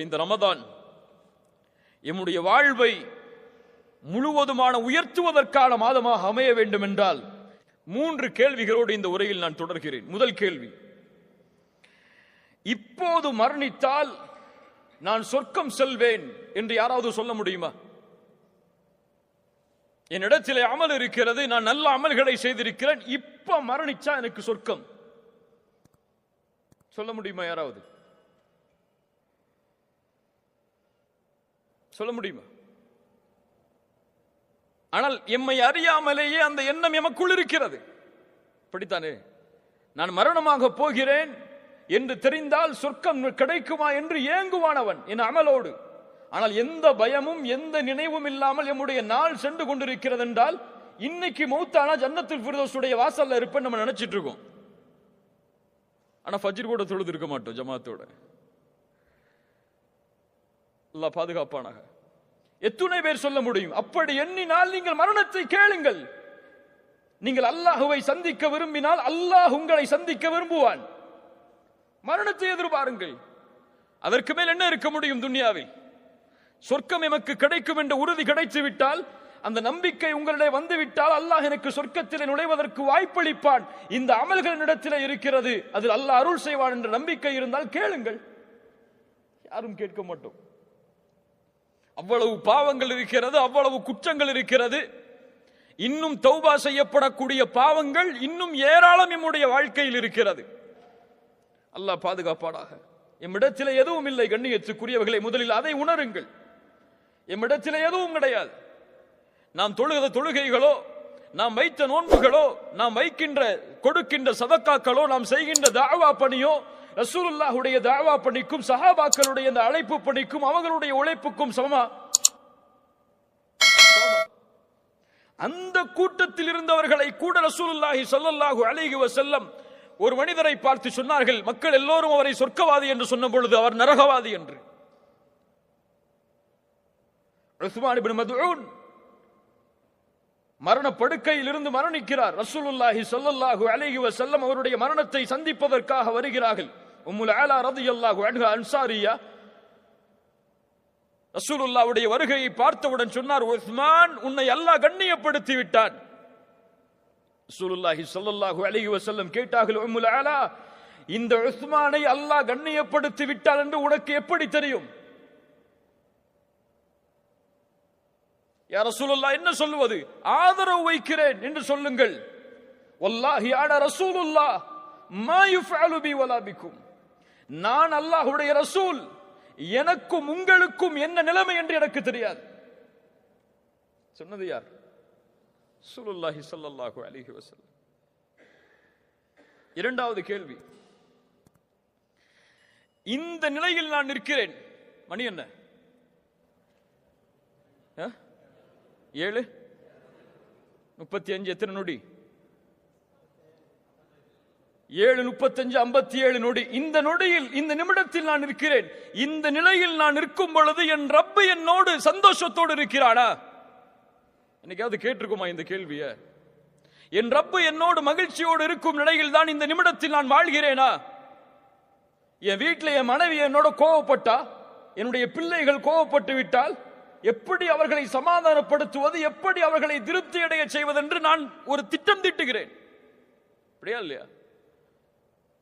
இந்த ரமதான் எம்முடைய வாழ்வை முழுவதுமான உயர்த்துவதற்கான மாதமாக அமைய வேண்டும் என்றால் மூன்று கேள்விகளோடு இந்த உரையில் நான் தொடர்கிறேன். முதல் கேள்வி இப்போது மரணித்தால் நான் சொர்க்கம் செல்வேன் என்று யாராவது சொல்ல முடியுமா? என்னிடத்தில் அமல் இருக்கிறது நான் நல்ல அமல்களை செய்திருக்கிறேன் இப்ப மரணிச்சா எனக்கு சொர்க்கம். சொல்ல முடியுமா யாராவது? சொல்ல முடியுமா? ஆனால் எம்மை அறியாமலேயே அந்த எண்ணம் எமக்குள் இருக்கிறது. இப்படித்தானே? நான் மரணமாக போகிறேன் என்று தெரிந்தால் சொர்க்கம் கிடைக்குமா என்று ஏங்குவானவன் என் அமலோடு. ஆனால் எந்த பயமும் எந்த நினைவும் இல்லாமல் எம்முடைய நாள் சென்று கொண்டிருக்கிறது என்றால் இன்னைக்கு மௌத்தானா ஜன்னத்தில் ஃபிர்தோஸுடைய வாசல்ல இருப்பேன் நம்ம நினைச்சிட்டு இருக்கோம். ஆனா ஃபஜ்ர் கூட தொழுது இருக்க மாட்டோம் ஜமாத்தோட. அல்லா பாதுகாப்பானாக. எத்துணை பேர் சொல்ல முடியும். அப்படி எண்ணினால் நீங்கள் மரணத்தை கேளுங்கள். நீங்கள் அல்லாஹுவை சந்திக்க விரும்பினால் அல்லாஹ் உங்களை சந்திக்க விரும்புவான். மரணத்தை எதிர்பாருங்கள். அதற்கு மேல் என்ன இருக்க முடியும் துன்யாவில்? சொர்க்கம் எமக்கு கிடைக்கும் என்ற உறுதி கிடைத்து விட்டால் அந்த நம்பிக்கை உங்களிடையே வந்துவிட்டால் அல்லாஹ் எனக்கு சொர்க்கத்தில் நுழைவதற்கு வாய்ப்பளிப்பான். இந்த அமல்களிடத்திலே இருக்கிறது. அதில் அல்லாஹ் அருள் செய்வான் என்ற நம்பிக்கை இருந்தால் கேளுங்கள். யாரும் கேட்க மாட்டோம். அவ்வளவு பாவங்கள் இருக்கிறது அவ்வளவு குற்றங்கள் இருக்கிறது. இன்னும் தௌபா செய்யப்படக்கூடிய பாவங்கள் இன்னும் ஏராளம் நம்முடைய வாழ்க்கையில் இருக்கிறது. அல்லாஹ் பாதுகாப்பாடாக எம்மிடத்தில் எதுவும் இல்லை கண்ணியத்துக்குரியவர்களை முதலில் அதை உணருங்கள். எம்மிடத்தில் எதுவும் கிடையாது. நாம் தொழுகிற தொழுகைகளோ நாம் வைத்த நோன்புகளோ நாம் வைக்கின்ற கொடுக்கின்ற சதக்காக்களோ நாம் செய்கின்ற தாவா பணியோ ரசூலுல்லாஹுடைய தாவா பணிக்கும் சஹாபாக்களுடைய இந்த அழைப்பு பணிக்கும் அவர்களுடைய உழைப்புக்கும் சமமா? அந்த கூட்டத்தில் இருந்தவர்களை கூட ரசூலுல்லாஹி ஸல்லல்லாஹு அலைஹி வஸல்லம் ஒரு மனிதரை பார்த்து சொன்னார்கள் மக்கள் எல்லோரும் அவரை சொர்க்கவாதி என்று சொன்ன பொழுது அவர் நரகவாதி என்று. உஸ்மான் மரண படுக்கையில் இருந்து மரணிக்கிறார். ரசூலுல்லாஹி சொல்லல்லாஹு அலைஹி வசல்லம் அவருடைய மரணத்தை சந்திப்பதற்காக வருகிறார்கள். உம்முல் ரதி அல்லாஹு அன்ஹா அன்சாரியா ரசூலுல்லாவுடைய வருகையை பார்த்தவுடன் சொன்னார் உஸ்மான் உன்னை அல்லாஹ் கண்ணியப்படுத்தி விட்டான். ரசூலுல்லாஹி ஸல்லல்லாஹு அலைஹி வஸல்லம் கேட்டார்கள் உம்முல் ஆலா இந்த உஸ்மானை அல்லாஹ் கண்ணியப்படுத்தி விட்டான் என்று உனக்கு எப்படி தெரியும்? யா ரசூலுல்லா என்ன சொல்லுவது? ஆதரவு வைக்கிறேன் என்று சொல்லுங்கள். வல்லாஹி ஆட ரசூலுல்லா மா யுஃபாலு பி வலா பிக்கும். நான் அல்லாஹுடைய ரசூல். எனக்கும் உங்களுக்கும் என்ன நிலைமை என்று எனக்கு தெரியாது. சொன்னது யார்? சுலுல்லாஹி சல்லாஹு அலிஹி வசல்லம் இரண்டாவது கேள்வி. இந்த நிலையில் நான் நிற்கிறேன். மணி என்ன? ஏழு? முப்பத்தி அஞ்சு. எத்தனை நொடி? ஏழு முப்பத்தஞ்சு ஐம்பத்தி ஏழு நொடி. இந்த நொடியில் இந்த நிமிடத்தில் நான் இருக்கிறேன். இந்த நிலையில் நான் நிற்கும் பொழுது என் ரப்பு என்னோடு சந்தோஷத்தோடு இருக்கிறானா? என்னைக்காவது கேட்டிருக்குமா இந்த கேள்விய? என் ரப்பு என்னோடு மகிழ்ச்சியோடு இருக்கும் நிலையில் தான் இந்த நிமிடத்தில் நான் வாழ்கிறேனா? என் வீட்டில் என் மனைவி என்னோட கோவப்பட்டா? என்னுடைய பிள்ளைகள் கோவப்பட்டு விட்டால்? எப்படி அவர்களை சமாதானப்படுத்துவது? எப்படி அவர்களை திருப்தி அடைய செய்வதென்று நான் ஒரு திட்டம் திட்டுகிறேன். அப்படியா இல்லையா?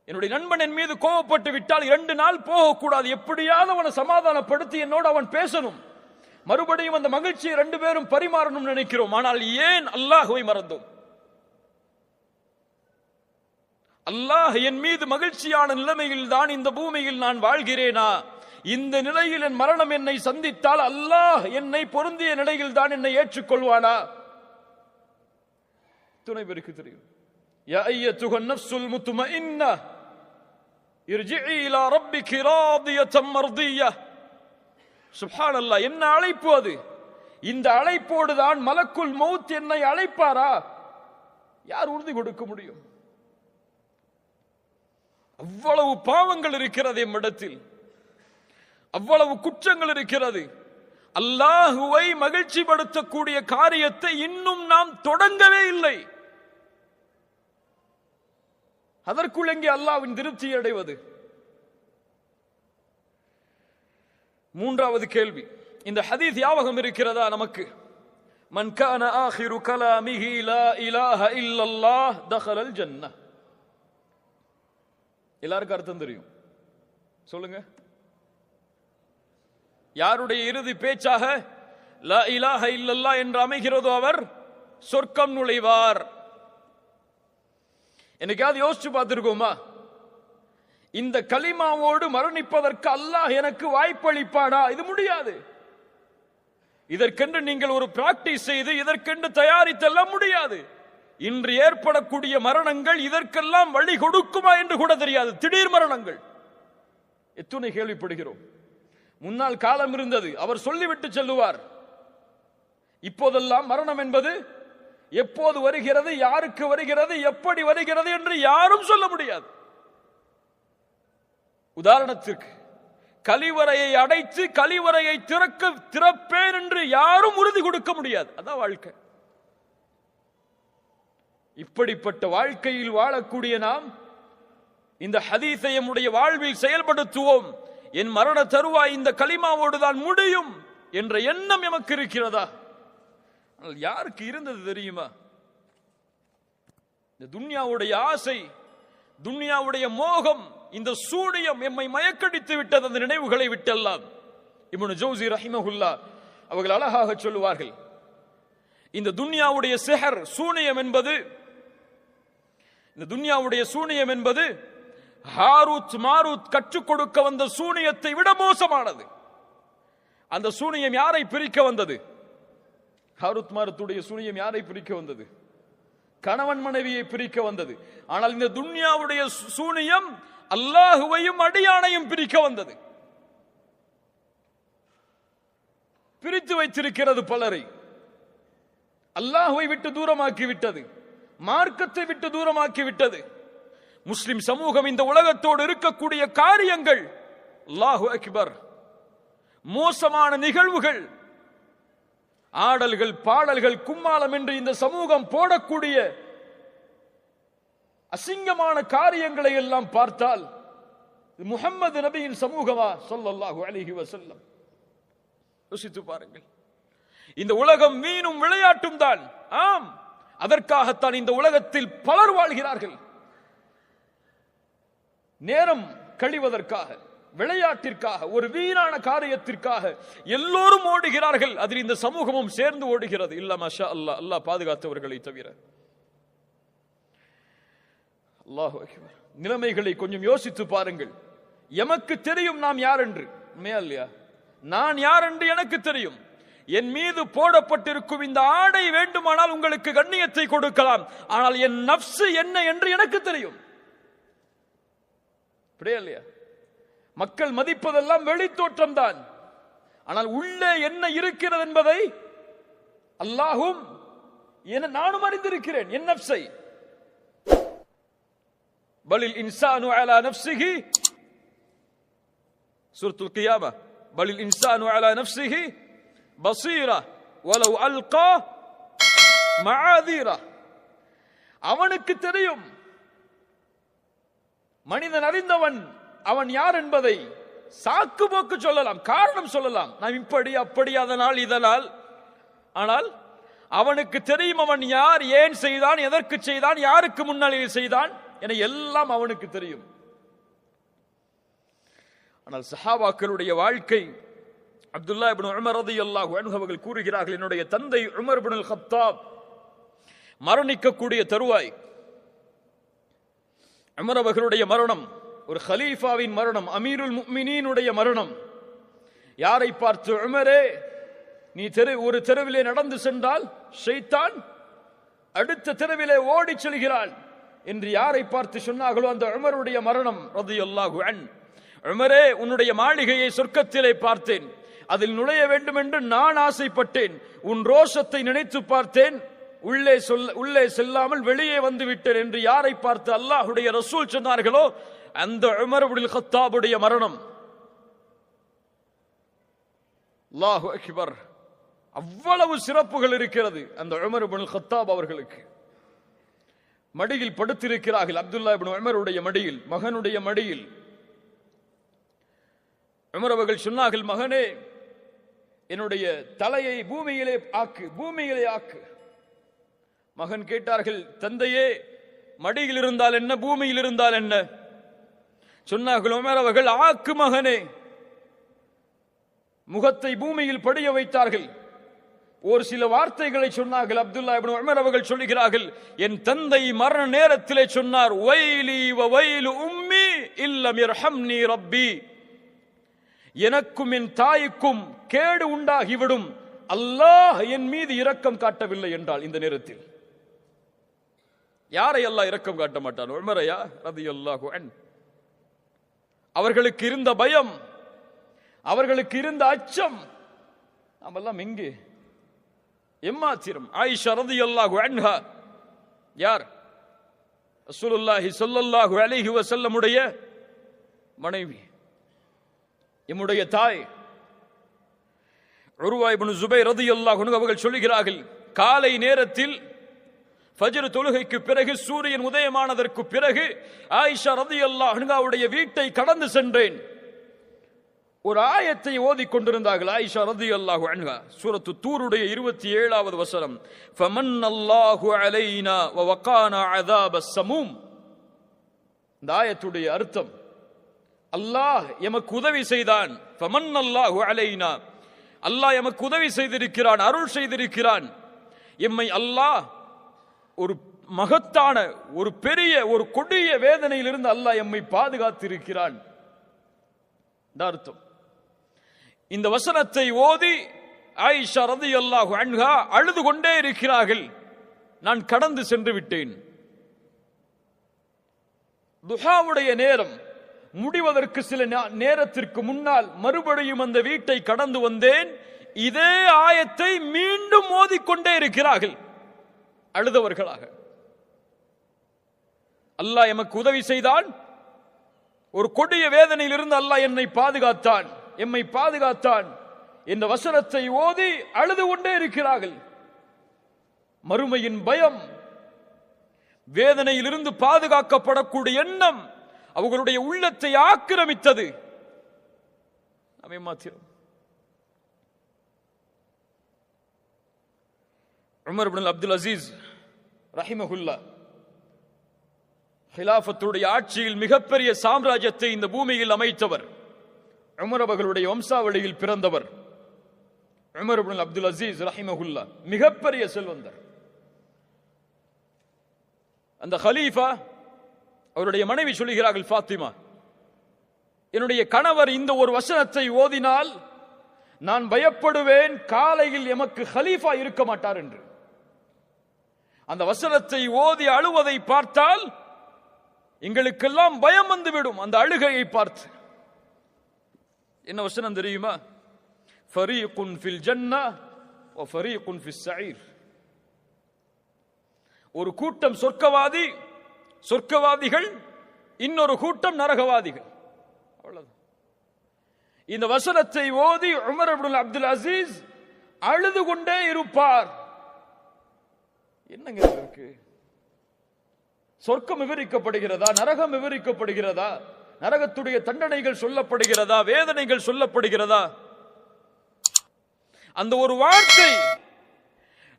என்னுடைய நண்பன் என் மீது கோபப்பட்டு விட்டால் இரண்டு நாள் போகக்கூடாது. எப்படியாவது அவனை சமாதானப்படுத்தி என்னோடு அவன் பேசணும். மறுபடியும் அந்த மகிழ்ச்சியை ரெண்டு பேரும் பரிமாறணும் நினைக்கிறோம். ஆனால் ஏன் அல்லாஹுவை மறந்தோம்? அல்லாஹ் என் மீது மகிழ்ச்சியான நிலைமையில் தான் இந்த பூமியில் நான் வாழ்கிறேனா? இந்த நிலையில் என் மரணம் என்னை சந்தித்தால் அல்லாஹ் என்னை பொருந்திய நிலையில் தான் என்னை ஏற்றுக்கொள்வானா? துணை பேருக்கு தெரியும். யா ஐயத்துகன் நஃப்ஸுல் முத்தும இர்ஜிஇ இலா ரப்பிகி ராதியத்தம் மர்தியா. சுப்ஹானல்லா என்ன அழைப்பு அது? இந்த அழைப்போடு தான் மலக்குள் மௌத் என்னை அழைப்பாரா? யார் உறுதி கொடுக்க முடியும்? அவ்வளவு பாவங்கள் இருக்கிறது எம்மிடத்தில் அவ்வளவு குற்றங்கள் இருக்கிறது. அல்லாஹுவை மகிழ்ச்சிப்படுத்தக்கூடிய காரியத்தை இன்னும் நாம் தொடங்கவே இல்லை. அதற்குள் எங்கே அல்லாவின் திருப்தி அடைவது? மூன்றாவது கேள்வி. இந்த ஹதீஸ் யாவகம் இருக்கிறதா நமக்கு? மன் கான ஆஹிரு கலாமிஹி லா இலாஹ இல்லல்லா தஹலல் ஜன்னah எல்லாருக்கும் அர்த்தம் தெரியும். சொல்லுங்க. யாருடைய இறுதி பேச்சாக ல இலாஹ இல்லல்லா என்று அமைகிறதோ அவர் சொர்க்கம் நுழைவார். என்னைக்காவது யோசிச்சு பார்த்துருக்கோமா? இந்த கலிமாவோடு மரணிப்பதற்கு அல்லாஹ் எனக்கு வாய்ப்பளிப்பானா? இது முடியாது. இதற்கென்று நீங்கள் ஒரு பிராக்டிஸ் செய்து இதற்கென்று தயாரித்தெல்லாம் முடியாது. இன்று ஏற்படக்கூடிய மரணங்கள் இதற்கெல்லாம் வழி கொடுக்குமா என்று கூட தெரியாது. திடீர் மரணங்கள். எத்துணை கேள்விப்படுகிறோம். முன்னால் காலம் இருந்தது. அவர் சொல்லிவிட்டு செல்லுவார். இப்போதெல்லாம் மரணம் என்பது எப்போது வருகிறது யாருக்கு வருகிறது எப்படி வருகிறது என்று யாரும் சொல்ல முடியாது. உதாரணத்திற்கு கழிவறையை அடைத்து கழிவறையை திறக்க திறப்பேன் என்று யாரும் உறுதி கொடுக்க முடியாது. அதான் வாழ்க்கை. இப்படிப்பட்ட வாழ்க்கையில் வாழக்கூடிய நாம் இந்த ஹதீஸை நம்முடைய வாழ்வில் செயல்படுத்துவோம். என் மரண தருவாய் இந்த களிமாவோடு தான் முடியும் என்ற எண்ணம் எமக்கு இருக்கிறதா? யாருக்கு இருந்தது தெரியுமா? இந்த துன்யாவுடைய ஆசை துன்யாவுடைய மோகம் இந்த சூனியம் எம்மை மயக்கடித்து விட்டது அந்த நினைவுகளை விட்டெல்லாம். இப்னு ஜோசி ரஹிமஹுல்லா அவர்கள் அழகாக சொல்லுவார்கள் இந்த துன்யாவுடைய சிஹர் சூனியம் என்பது இந்த துன்யாவுடைய சூனியம் என்பது ஹாரூத் மாரூத் கற்றுக் கொடுக்க வந்த சூனியத்தை விட மோசமானது. அந்த சூனியம் யாரை பிரிக்க வந்தது? ஹாரூத் மாரத்துடைய சூனியம் யாரை பிரிக்க வந்தது? கணவன் மனைவியை பிரிக்க வந்தது. ஆனால் இந்த துன்யாவுடைய சு- சூனியம் அல்லாஹுவையும் அடியானையும் பிரிக்க வந்தது. பிரித்து வைத்திருக்கிறது பலரை. அல்லாஹுவை விட்டு தூரமாக்கி விட்டது. மார்க்கத்தை விட்டு தூரமாக்கி விட்டது. முஸ்லிம் சமூகம் இந்த உலகத்தோடு இருக்கக்கூடிய காரியங்கள். அல்லாஹு அக்பர். மோசமான நிகழ்வுகள். ஆடல்கள் பாடல்கள் கும்மாளம் என்று இந்த சமூகம் போடக்கூடிய அசிங்கமான காரியங்களை எல்லாம் பார்த்தால் இது முஹம்மது நபியின் சமூகமா? சொல்லல்லாஹு அலிஹி வசல்லம் யோசித்து பாருங்கள். இந்த உலகம் மீனும் விளையாட்டும் தான். ஆம். அதற்காகத்தான் இந்த உலகத்தில் பலர் வாழ்கிறார்கள். நேரம் கழிவதற்காக. விளையாட்டிற்காக ஒரு வீணான காரியத்திற்காக எல்லோரும் ஓடுகிறார்கள். அதில் இந்த சமூகமும் சேர்ந்து ஓடுகிறது. இல்ல மஷா அல்லா அல்லாஹ் பாதுகாத்தவர்களை தவிர. அல்லாஹ் நிலைமைகளை கொஞ்சம் யோசித்து பாருங்கள். எமக்கு தெரியும் நாம் யார் என்று உண்மையா இல்லையா? நான் யார் என்று எனக்கு தெரியும். என் மீது போடப்பட்டிருக்கும் இந்த ஆடை வேண்டுமானால் உங்களுக்கு கண்ணியத்தை கொடுக்கலாம். ஆனால் என் நப்சு என்ன என்று எனக்கு தெரியும். அப்படியா இல்லையா? மக்கள் மதிப்பதெல்லாம் வெளித்தோற்றம் தான் ஆனால் உள்ளே என்ன இருக்கிறது என்பதை அல்லாஹும் என நானும் அறிந்திருக்கிறேன். என் நப்சை பலில் இன்சானு அலா நப்சிஹி சூரத்துல் கியாமா. பலில் இன்சானு அலா நப்சிஹி பசீரா. வலவ் அல்கா மஆதீரா. அவனுக்கு தெரியும். மனிதன் அறிந்தவன் அவன் யார் என்பதை சாக்கு போக்கு சொல்லலாம் காரணம் சொல்லலாம். நாம் இப்படி அப்படி அதனால் இதனால். ஆனால் அவனுக்கு தெரியும் அவன் யார் ஏன் செய்தான் எதற்கு செய்தான் யாருக்கு முன்னாளில் செய்தான் என எல்லாம் அவனுக்கு தெரியும். ஆனால் சஹாபாக்களுடைய வாழ்க்கை அப்துல்லா இப்னு உமர் அனுபவங்கள் அவர்கள் கூறுகிறார்கள் என்னுடைய தந்தை உமர் இப்னுல் ஹத்தாப் மரணிக்கக்கூடிய தருவாய். உமர் அவர்களுடைய மரணம் ஒரு ஹலீஃபாவின் மரணம் அமீருல் முக்மினீனுடைய மரணம் யாரை பார்த்து உமரே நீ தெரு ஒரு தெருவிலே நடந்து சென்றால் ஷைத்தான் அடுத்த தெருவிலே ஓடிச் செல்கிறான் என்று யாரை பார்த்து சொன்னார்களோ அந்த உமருடைய மரணம் ரதியல்லாஹு அன் உமரே உன்னுடைய மாளிகையை சொர்க்கத்திலே பார்த்தேன். அதில் நுழைய வேண்டும் என்று நான் ஆசைப்பட்டேன். உன் ரோஷத்தை நினைத்து பார்த்தேன். உள்ளே சொல்ல உள்ளே செல்லாமல் வெளியே வந்து விட்டேன். என்று யாரை பார்த்து அல்லாஹுடைய ரசூல் சொன்னார்களோ அந்த உமர் இப்னுல் கத்தாபுடைய மரணம். லாஹு அக்பர். அவ்வளவு சிறப்புகள் இருக்கிறது அந்த உமர் இப்னுல் கத்தாப் அவர்களுக்கு. மடியில் படுத்திருக்கிறார்கள் அப்துல்லா இபின் உமருடைய மடியில் மகனுடைய மடியில். உமர் அவர்கள் சொன்னார்கள் மகனே என்னுடைய தலையை பூமியிலே ஆக்கு பூமியிலே ஆக்கு. மகன் கேட்டார்கள் தந்தையே மடியில் இருந்தால் என்ன பூமியில் இருந்தால் என்ன? சொன்னார்கள் உமர் அவர்கள் ஆக்கு மகனே. முகத்தை பூமியில் படிய வைத்தார்கள். ஒரு சில வார்த்தைகளை சொன்னார்கள். அப்துல்லா இப்னு உமர் அவர்கள் சொல்லுகிறார்கள் என் தந்தை மரண நேரத்திலே சொன்னார் வைலி வ வைலு உம்மி இல்லம் நீ ரப்பி. எனக்கும் என் தாய்க்கும் கேடு உண்டாகிவிடும். அல்லாஹ் என் மீது இரக்கம் காட்டவில்லை என்றால் இந்த நேரத்தில். யாரை அல்லாஹ் இரக்கம் காட்ட மாட்டான்? உமரையா? ரதியல்லாஹு அன் அவர்களுக்கு இருந்த பயம் அவர்களுக்கு இருந்த அச்சம் நாமெல்லாம் எங்கே எம்மாத்திரம்? ஆயிஷா ரதியல்லாஹு அன்ஹா. யார்? ரசூலுல்லாஹி சொல்லல்லாஹு அலிஹி வசல்லமுடைய மனைவி. எம்முடைய தாய். உருவா இப்னு சுபை ரதியல்லாஹு அவர்கள் சொல்லுகிறார்கள் காலை நேரத்தில் ஃபஜ்ர் தொழுகைக்கு பிறகு சூரியன் உதயமானதற்கு பிறகு ஆயிஷா ரதியல்லாஹு அன்ஹாவுடைய வீட்டை கடந்து சென்றேன். ஒரு ஆயத்தை ஓதி கொண்டிருந்தார்கள் ஆயிஷா ரதி அல்லாஹு அன்ஹா. சூரத்து தூருடைய இருபத்தி ஏழாவது வசனம் ஃபமன் அல்லாஹு அலைனா வ வக்கானா அதாப சமூம். இந்த ஆயத்துடைய அர்த்தம் அல்லாஹ் எமக்கு உதவி செய்தான். ஃபமன் அல்லாஹு அலைனா. அல்லாஹ் எமக்கு உதவி செய்திருக்கிறான் அருள் செய்திருக்கிறான். எம்மை அல்லாஹ் ஒரு மகத்தான ஒரு பெரிய ஒரு கொடிய வேதனையிலிருந்து அல்லாஹ் எம்மை பாதுகாத்திருக்கிறான். அர்த்தம். இந்த வசனத்தை ஓதி ஆயிஷா ரதி அல்லாஹு அன்ஹா அழுது கொண்டே இருக்கிறார்கள். நான் கடந்து சென்று விட்டேன். துஹாவுடைய நேரம் முடிவதற்கு சில நேரத்திற்கு முன்னால் மறுபடியும் அந்த வீட்டை கடந்து வந்தேன். இதே ஆயத்தை மீண்டும் ஓதிக்கொண்டே இருக்கிறார்கள். அழுதவர்களாக. அல்லாஹ் எமக்கு உதவி செய்தான். ஒரு கொடிய வேதனையிலிருந்து அல்லாஹ் என்னை பாதுகாத்தான். எம்மை பாதுகாத்தான். என்ற வசனத்தை ஓதி அழுது கொண்டே இருக்கிறார்கள். மறுமையின் பயம் வேதனையிலிருந்து பாதுகாக்கப்படக்கூடிய எண்ணம் அவர்களுடைய உள்ளத்தை ஆக்கிரமித்தது. அவை உமர் இப்னு அப்துல் அசீஸ் ரஹிமஹுல்லா ஹிலாஃபத்துடைய ஆட்சியில் மிகப்பெரிய சாம்ராஜ்யத்தை இந்த பூமியில் அமைத்தவர். உமர் அவர்களுடைய வம்சாவளியில் பிறந்தவர். உமர் இப்னு அப்துல் அசீஸ் ரஹிமஹுல்லா மிகப்பெரிய செல்வந்தர். அந்த ஹலீஃபா அவருடைய மனைவி சொல்லுகிறார்கள் ஃபாத்திமா என்னுடைய கணவர் இந்த ஒரு வசனத்தை ஓதினால் நான் பயப்படுவேன் காலையில் எமக்கு ஹலீஃபா இருக்க மாட்டார் என்று. அந்த வசனத்தை ஓதி அழுவதை பார்த்தால் எங்களுக்கெல்லாம் பயம் வந்துவிடும் அந்த அழுகையை பார்த்து. என்ன வசனம் தெரியுமா? ஃபரீகுன் ஃபில் ஜன்னா ஓ ஃபரீகுன் ஃபில் சயிர் ஒரு கூட்டம் சொர்க்கவாதி சொர்க்கவாதிகள் இன்னொரு கூட்டம் நரகவாதிகள். அவ்வளவு இந்த வசனத்தை ஓதி உமர் அப்துல் அப்துல் அசீஸ் அழுது கொண்டே இருப்பார். என்னங்க இருக்கு? சொர்க்கம் விவரிக்கப்படுகிறதா? நரகம் விவரிக்கப்படுகிறதா? நரகத்துடைய தண்டனைகள் சொல்லப்படுகிறதா? வேதனைகள் சொல்லப்படுகிறதா? அந்த ஒரு வார்த்தை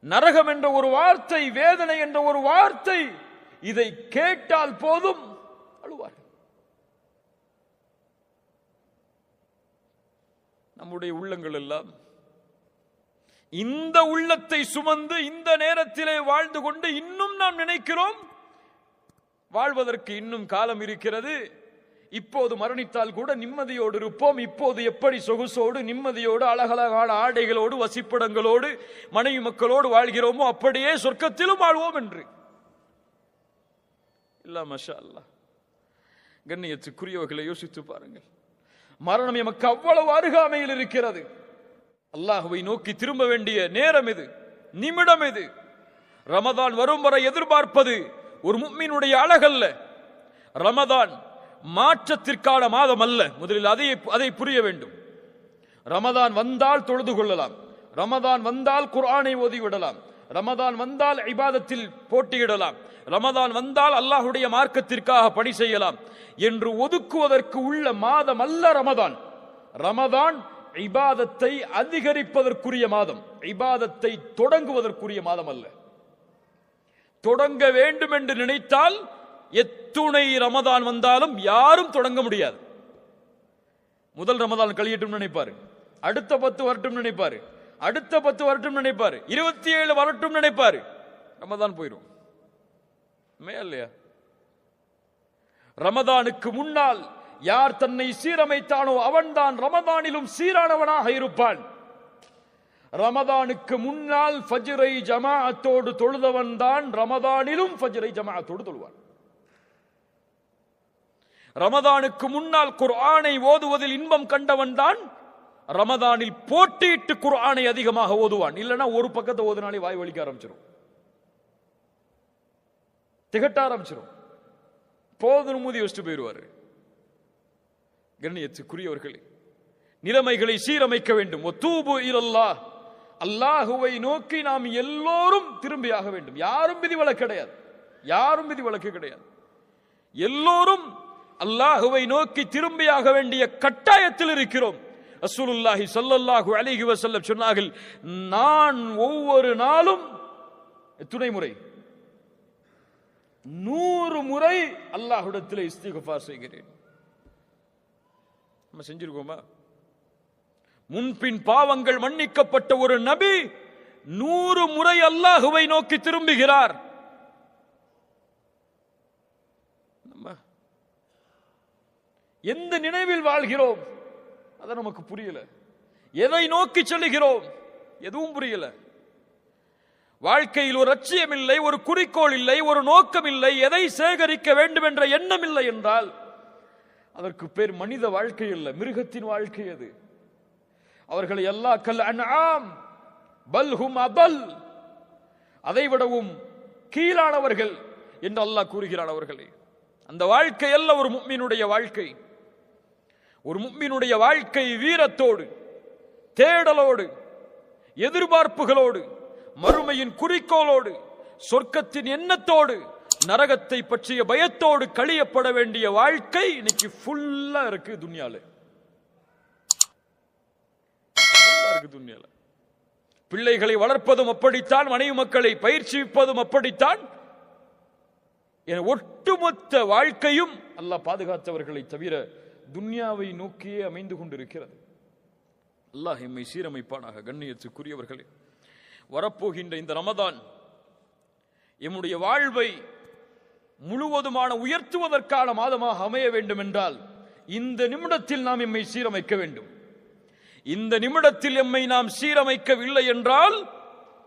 நரகம் என்ற ஒரு வார்த்தை வேதனை என்ற ஒரு வார்த்தை இதை கேட்டால் போதும். அழுவார்கள். நம்முடைய உள்ளங்கள் எல்லாம் இந்த உள்ளத்தை சுமந்து இந்த நேரத்திலே வாழ்ந்து கொண்டு இன்னும் நாம் நினைக்கிறோம். வாழ்வதற்கு இன்னும் காலம் இருக்கிறது. இப்போது மரணித்தால் கூட நிம்மதியோடு இருப்போம். இப்போது எப்படி சொகுசோடு நிம்மதியோடு அழகழகான ஆடைகளோடு வசிப்பிடங்களோடு மனைவி மக்களோடு வாழ்கிறோமோ அப்படியே சொர்க்கத்திலும் வாழ்வோம் என்று. இல்ல மஷா அல்லாஹ் கண்ணியத்துக்குரியவர்களை யோசித்து பாருங்கள். மரணம் எமக்கு அவ்வளவு அருகாமையில் இருக்கிறது. அல்லாஹுவை நோக்கி திரும்ப வேண்டிய நேரம் இது நிமிடம் இது. ரமதான் வரும் வரை எதிர்பார்ப்பது ஒரு முக்மீனுடைய அழகல்ல. ரமதான் மாற்றத்திற்கான மாதம் அல்ல. முதலில் அதை அதை புரிய வேண்டும். ரமதான் வந்தால் தொழுது கொள்ளலாம். ரமதான் வந்தால் குரானை ஓதிவிடலாம் ரமதான் வந்தால் இபாதத்தில் போட்டியிடலாம். ரமதான் வந்தால் அல்லாஹுடைய மார்க்கத்திற்காக பணி செய்யலாம். என்று ஒதுக்குவதற்கு உள்ள மாதம் அல்ல ரமதான். ரமதான் இபாதத்தை அதிகரிப்பதற்குரிய மாதம். இபாதத்தை தொடங்குவதற்குரிய மாதம் அல்ல. தொடங்க வேண்டும் என்று நினைத்தால் எத்துணை ரமதான் வந்தாலும் யாரும் தொடங்க முடியாது. முதல் ரமதான் கழியட்டும் நினைப்பாரு. அடுத்த பத்து வரட்டும் நினைப்பாரு. அடுத்த பத்து வரட்டும் நினைப்பாரு. இருபத்தி ஏழு வரட்டும் நினைப்பாரு. ரமதான் போயிடும் மே இல்லையா? ரமதானுக்கு முன்னால் யார் தன்னை சீரமைத்தானோ அவன்தான் ரமதானிலும் சீரானவனாக இருப்பான். ரமதானுக்கு முன்னால் ஃபஜ்ரை ஜமாஅத்தோடு தொழுதவன் தான் ரமதானிலும் ஃபஜ்ரை ஜமாஅத்தோடு தொழுவான். ரமதானுக்கு முன்னால் குர்ஆனை ஓதுவதில் இன்பம் கண்டவன் தான் ரமதானில் போட்டியிட்டு குர்ஆனை அதிகமாக ஓதுவான். இல்லைன்னா ஒரு பக்கத்தை ஓதுனாலே வாய் வலிக்க ஆரம்பிச்சிடும் திகட்ட ஆரம்பிச்சிடும் போதும் மூதி வச்சுட்டு போயிடுவாரு. கண்ணியத்துக்குரியவர்களே நிலைமைகளை சீரமைக்க வேண்டும். ஒத்தூபு இல்லல்லா அல்லாஹுவை நோக்கி நாம் எல்லோரும் திரும்பியாக வேண்டும். யாரும் விதிவிலக்கு கிடையாது. யாரும் விதிவிலக்கு கிடையாது. எல்லோரும் அல்லாஹுவை நோக்கி திரும்பியாக வேண்டிய கட்டாயத்தில் இருக்கிறோம். ரசூலுல்லாஹி சல்லல்லாஹு அலிஹி வசல்லம் சொன்னார்கள் நான் ஒவ்வொரு நாளும் எத்துணை முறை? நூறு முறை அல்லாஹுடத்தில் இஸ்திகஃபார் செய்கிறேன். நம்ம செஞ்சிருக்கோமா? முன்பின் பாவங்கள் மன்னிக்கப்பட்ட ஒரு நபி நூறு முறை அல்லாஹுவை நோக்கி திரும்புகிறார். நம்ம எந்த நினைவில் வாழ்கிறோம்? அதை நமக்கு புரியல. எதை நோக்கி செல்கிறோம்? எதுவும் புரியல. வாழ்க்கையில் ஒரு லட்சியம் இல்லை ஒரு குறிக்கோள் இல்லை ஒரு நோக்கம் இல்லை எதை சேகரிக்க வேண்டும் என்ற எண்ணம் இல்லை என்றால் அதற்கு பேர் மனித வாழ்க்கை அல்ல மிருகத்தின் வாழ்க்கை அது. அவர்களை எல்லா கல் அன்ஆம் பல்ஹும் அபல் அதை விடவும் கீழானவர்கள் என்று அல்லாஹ் கூறுகிறான் அவர்களே. அந்த வாழ்க்கை அல்ல ஒரு முக்மினுடைய வாழ்க்கை. ஒரு முக்மினுடைய வாழ்க்கை வீரத்தோடு தேடலோடு எதிர்பார்ப்புகளோடு மறுமையின் குறிக்கோளோடு சொர்க்கத்தின் எண்ணத்தோடு நரகத்தை பற்றிய பயத்தோடு கழியப்பட வேண்டிய வாழ்க்கை இன்னைக்கு ஃபுல்லா இருக்கு துன்யால. இருக்கு துன்யால. பிள்ளைகளை வளர்ப்பதும் அப்படித்தான் மனைவி மக்களை பயிற்சிப்பதும் அப்படித்தான். என ஒட்டுமொத்த வாழ்க்கையும் அல்லாஹ் பாதுகாத்தவர்களை தவிர துன்யாவை நோக்கியே அமைந்து கொண்டிருக்கிறது. அல்லாஹ் எம்மை சீரமைப்பானாக கண்ணியத்துக்குரியவர்களே. வரப்போகின்ற இந்த ரமதான் எம்முடைய வாழ்வை முழுவதுமான உயர்த்துவதற்கான மாதமாக அமைய வேண்டும் என்றால் இந்த நிமிடத்தில் நாம் எம்மை சீரமைக்க வேண்டும். இந்த நிமிடத்தில் எம்மை நாம் சீரமைக்கவில்லை என்றால்